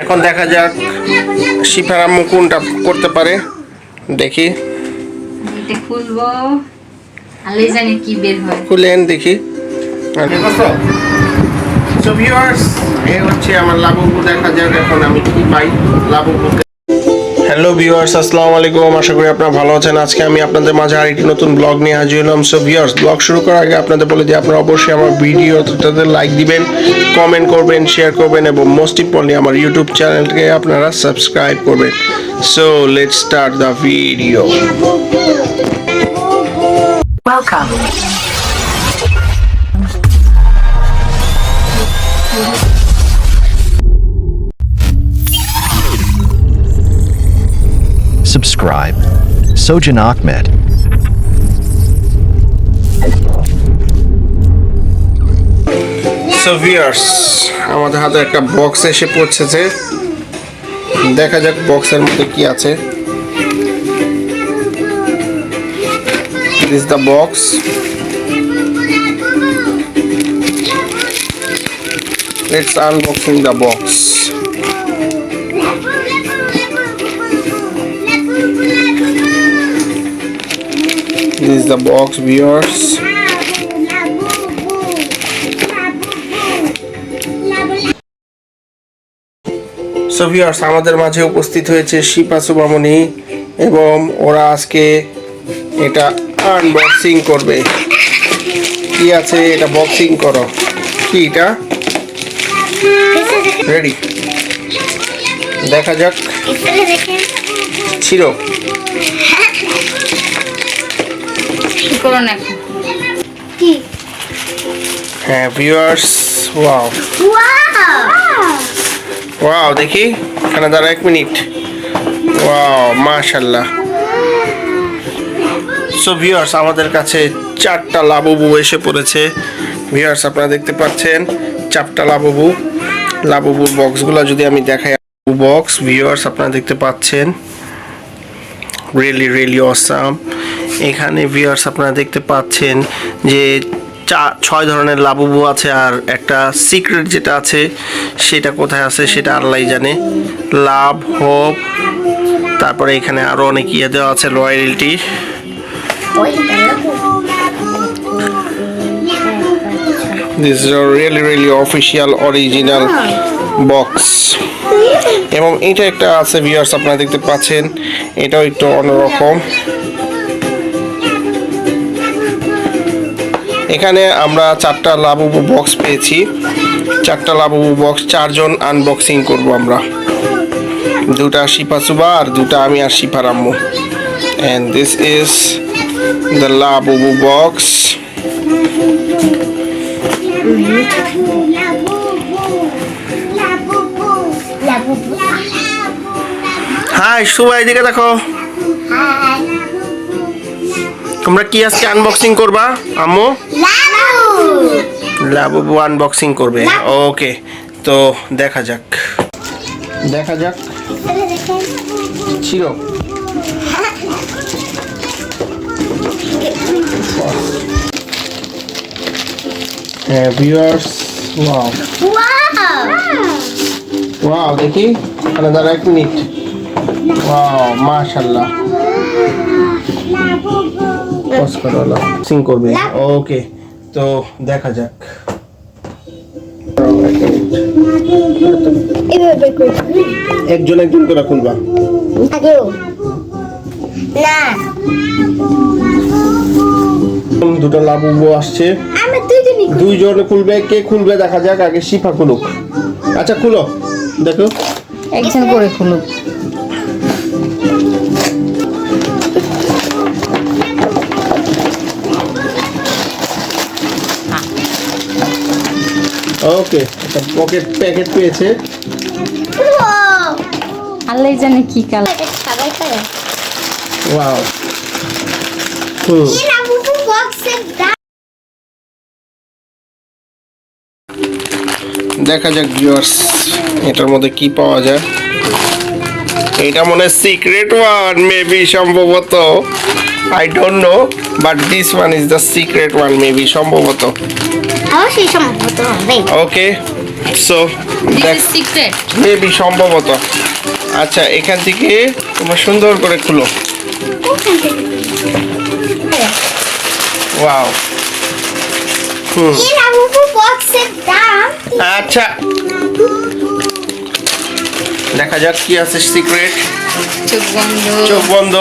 এখন দেখা যাক শিফারাম আম্মু কোনটা করতে পারে। দেখি। এটা খুলবো। আল্লাহ জানে কি বের হয়। খুলেন দেখি। সো ভিউয়ার্স এই হচ্ছে আমার লাবঙ্গ দেখা যাক এখন আমি কি পাই। লাবুবুকে হ্যালো ভিউয়ার্স, আসসালামু আলাইকুম। আশা করি আপনারা ভালো আছেন। আজকে আমি আপনাদের মাঝে আরেকটি নতুন ব্লগ নিয়ে হাজির হলাম। সো ভিউয়ার্স, ব্লগ শুরু করার আগে আপনাদের বলে দিই, আপনারা অবশ্যই আমার ভিডিওটাতে লাইক দিবেন কমেন্ট করবেন শেয়ার করবেন, এবং মোস্ট ইম্পর্টলি আমার ইউটিউব চ্যানেলকে আপনারা সাবস্ক্রাইব করবেন। So let's start the video Welcome. Subscribe. Sojan Ahmed. So viewers আমাদের হাতে একটা বক্স এসে পড়ছেছে দেখা যাক বক্সের মধ্যে কি আছে this the box let's unboxing the box this the box viewers so viewers আমাদের মাঝে উপস্থিত হয়েছে শিপা সুবামণি এবং ওরা আজকে এটা আনবক্সিং করবে। কি আছে? এটা বক্সিং করো। কি এটা? রেডি দেখা যাক। ছিল কি করো না হ্যাঁ ভিউয়ার্স ওয়াও ওয়াও দেখি এখানে দাঁড়া এক মিনিট। ওয়াও মাশাল্লাহ সো ভিউয়ার্স আমাদের কাছে চারটা লাবুবু এসে পড়েছে। ভিউয়ার্স আপনারা দেখতে পাচ্ছেন চারটা লাবুবু। লাবুবুর বক্সগুলো যদি আমি দেখাই বক্স ভিউয়ার্স আপনারা দেখতে পাচ্ছেন। রিয়েলি রিয়েলি অসাম এখানে ভিউয়ার্স আপনারা দেখতে পাচ্ছেন যে চা, ছয় ধরনের লাবুবু আছে আর একটা সিক্রেট যেটা আছে, সেটা কোথায় আছে সেটা আল্লাহ জানে। লাভ হোপ তারপরে এখানে আরও অনেক ইয়ে দেওয়া আছে royalty this is really really official original box এবং এটা একটা আছে ভিউয়ার্স আপনারা দেখতে পাচ্ছেন। এটাও একটু অন্যরকম। এখানে আমরা চারটা লাবুবু বক্স পেয়েছি। চারটা লাবুবু বক্স চারজন আনবক্সিং করব আমরা। দুটা শিপা সুবা আর দুটা আমি আর শিপার রাম্মু and this is the Labubu box hi Suba এদিকে দেখো। তোমরা কি আজকে আনবক্সিং করবা, আম্মু? লাবুবু আনবক্সিং করবে। ওকে তো দেখা যাক। দেখা যাক। ছিল। ভিউয়ার্স ওয়াও ওয়াও দেখি? এখানে দাঁড়া এক মিনিট ওয়াও মাশাল্লাহ পজ করো সিং করবে। ওকে তো দেখা যাক। একজন একজন করে খুলবা। না দুটো লাবুবু আসছে। দুইজনই দুইজন খুলবে কে খুলবে দেখা যাক আগে শিফা খুলুক। আচ্ছা খুলো। দেখো। একজন করে খুলুক। ওকে একটা পকেট প্যাকেট পেয়েছে। আল্লাহ জানে কি কালার। ওয়াও হুম। দেখা যাক ভিউয়ার্স এটার মধ্যে কি পাওয়া যায়। এটা মনে হয় সিক্রেট ওয়ান মেবি সম্ভবত। I don't know but this one is the secret one maybe সম্ভবত। অবশ্যই সম্ভবত ওকে সো দেখ ইজ সিক্রেট মেবি সম্ভবত। আচ্ছা এখান থেকে তোমরা সুন্দর করে খুলো। ওয়াও আচ্ছা। দেখা যাক কি আছে সিক্রেট চোখ বন্ধ। চোখ বন্ধ।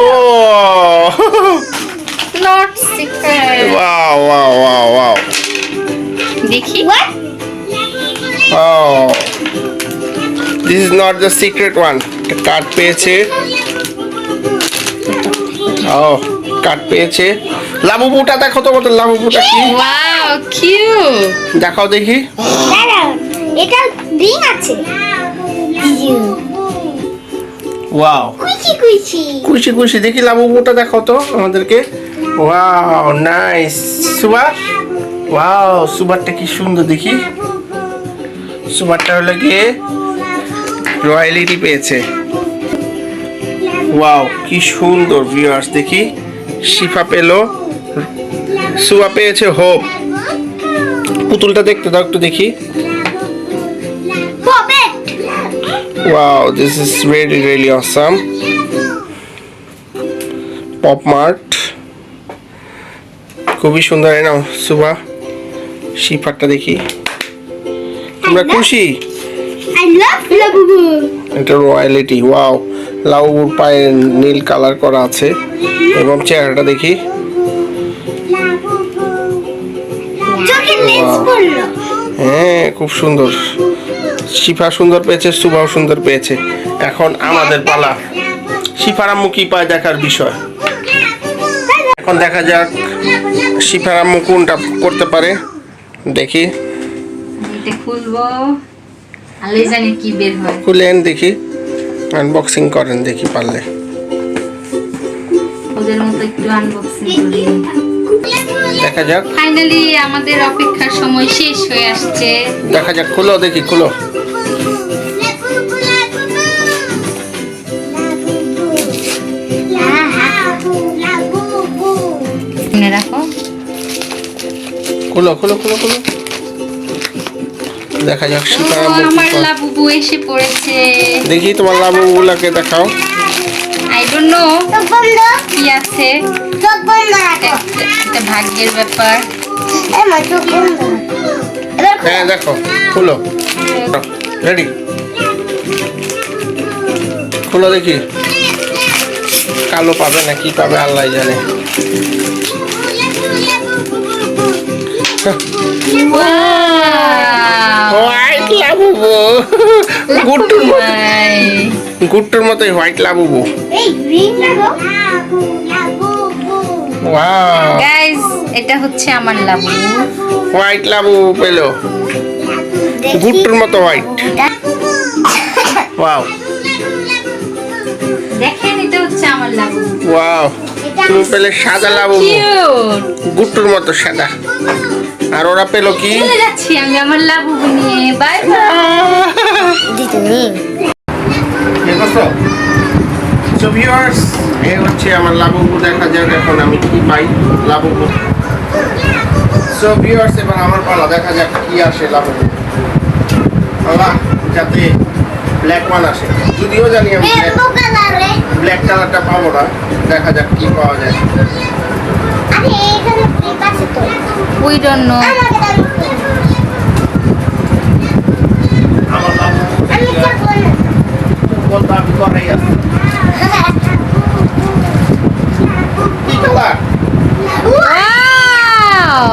ও। Not secret wow wow wow wow দেখি। What this is not the secret one. Card পেয়েছে। ও কার্ড পেয়েছে। লাবুবুটা দেখো তো মতো লাবুবুটা কি? ওয়াও কিউট দেখাও দেখি। এটা রিং আছে। ওয়াও কুইচি কুইচি। খুশি খুশি দেখি লাবুবুটা দেখো তো আমাদেরকে। ওয়াও নাইস সুবা ওয়াও সুবারটা কি সুন্দর দেখি। সুবারটা হলো গিয়ে রয়্যালিটি পেয়েছে। ওয়াও কি সুন্দর ভিউয়ার্স দেখি। শিফা পেল। সুবা পেয়েছে হোপ। পুতুলটা দেখতে দাও একটু দেখি। Wow this is really really awesome pop mart খুবই সুন্দর নাও সুবা? শিফারটা দেখি। তোমরা খুশি? এটা রয়্যালিটি ওয়াও লাউর পায়ে নীল কালার করা আছে। এবং চেহারাটা দেখি। হ্যাঁ খুব সুন্দর। শিফা সুন্দর পেয়েছে সুবাও সুন্দর পেয়েছে। এখন আমাদের পালা। শিফার আম্মু কি পায় দেখার বিষয়? এখন দেখা যাক শিফার আম্মু কোনটা করতে পারে। দেখি। খুলেন দেখি। আনবক্সিং করেন দেখি পারলে। ওদের মতো একটু আনবক্সিং করি দেখা যাক। ফাইনালি আমাদের অপেক্ষার সময় শেষ হয়ে আসছে। দেখা যাক খুলো দেখি খুলো। রাখো। খুলো খুলো খুলো খুলো। দেখা যাক আমার। এসে পড়েছে। দেখি তোমার লাবুগুলাকে দেখাও। বন্ধ? কি আছে? ভাগ্যের ব্যাপার। হ্যাঁ দেখো খুলো। রেডি। খুলো দেখি। কালো পাবে না কি পাবে আল্লাহ জানে! হোয়াইট লাবুবু গুট্টুর মতো। গুট্টুর মতোই হোয়াইট লাবুবু। এই রিং লাগো গাইস এটা হচ্ছে আমার লাবু। হোয়াইট লাবুবু পেল। গুট্টুর মতো হোয়াইট ওয়াও দেখেন এটা হচ্ছে আমার লাবু। ওয়াও তুমি পেলে সাদা কিউট গুট্টুর মতো সাদা। আর ওরা পেল কি? চলে যাচ্ছি আমি আমার লাবু নিয়ে। বাই বাই দেখছ সো ভিউয়ার্স এই হচ্ছে আমার লাবুবু দেখা যাক এখন আমি কি পাই লাবুবু সো ভিউয়ার্স এবার আমার পালা দেখা যাক কি আসে লাবুবু আল্লাহ যাতে ব্ল্যাক ওয়ান আসে। যদিও জানি আমি ব্ল্যাক কালারটা পাবো না। দেখা যাক কি পাওয়া যায়। উই ডোন্ট নো আমাকে দাও আমার লাবুবু আমি করব না বলতো আমি করাই আছে কি কালার ওয়াও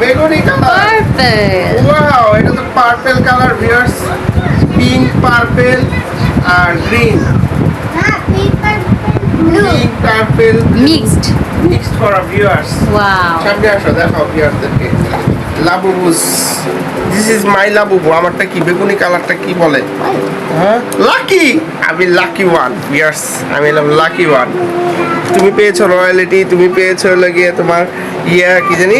বেগুনি কালার পার্পল ওয়াও এটা তো purple colour viewers pink purple আর গ্রিন হ্যাঁ সামনে আসো দেখাও ভিউয়ার্সদেরকে Labubus this is my Labubu আমারটা কি? বেগুনি কালারটা কি বলে? হ্যাঁ? লাকি আমি লাকি ওয়ান আমি এলাম লাকি ওয়ান তুমি পেয়েছ রয়্যালিটি তুমি পেয়েছ হলো গিয়ে তোমার ইয়া কি জানি?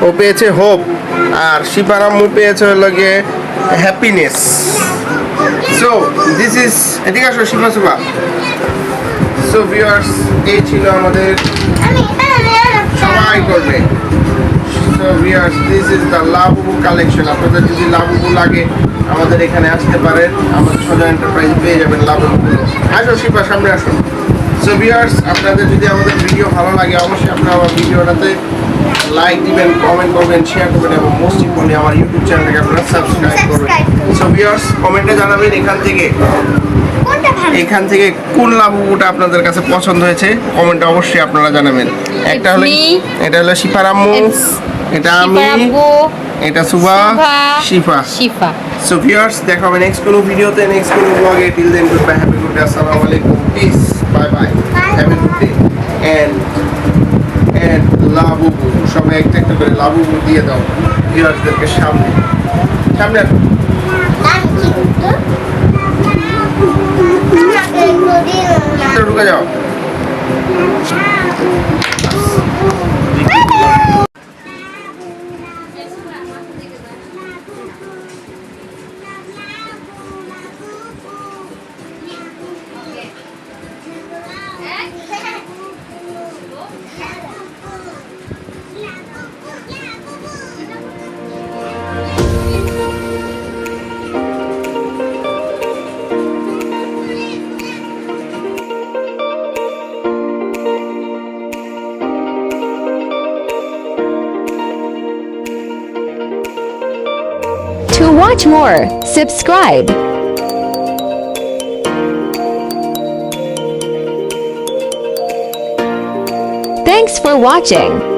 ও পেয়েছে হোপ আর শিপারাম্মু পেয়েছে হলো গিয়ে হ্যাপিনেস সো দিস ইজ এদিকে আসো, শিপা সুপা সো ভিউয়ার্স এই ছিল আমাদের আমি আমি সবাই করবে। So viewers this is the Labubu collection আপনাদের যদি লাবুবু লাগে, আমাদের এখানে আসতে পারেন। আমাদের সোজা এন্টারপ্রাইজ পেয়ে যাবেন লাবুবুগুলো আসো, শিপা, সামনে আসুন। সো ভিউয়ার্স আপনাদের যদি আমাদের ভিডিও ভালো লাগে, অবশ্যই আপনারা আমার ভিডিওটাতে লাইক দিবেন কমেন্ট করবেন শেয়ার করবেন এবং মোস্ট ইম্পর্টেন্টলি আমার ইউটিউব চ্যানেলটাকে আপনারা সাবস্ক্রাইব করবেন। সো ভিউয়ার্স কমেন্টে জানাবেন এখান থেকে এখান থেকে কোন লাবুবুটা আপনাদের কাছে পছন্দ হয়েছে কমেন্টে অবশ্যই আপনারা জানাবেন। একটা হলো এটা হলো শিপারাম্মু It's এটা আমি এটা সুভা শিফা। শিফা। সো ভিউয়ার্স দেখা হবে নেক্সট কোনো ভিডিওতে নেক্সট কোনো ব্লগে till then good bye happy good day আসসালামু আলাইকুম peace bye bye happy good day and Labubu সবাই একটা একটা করে লাভ দিয়ে দাও ভিউয়ার্সদেরকে সামনে। সামনে ঢুকে যাও। Watch more, subscribe. Thanks for watching.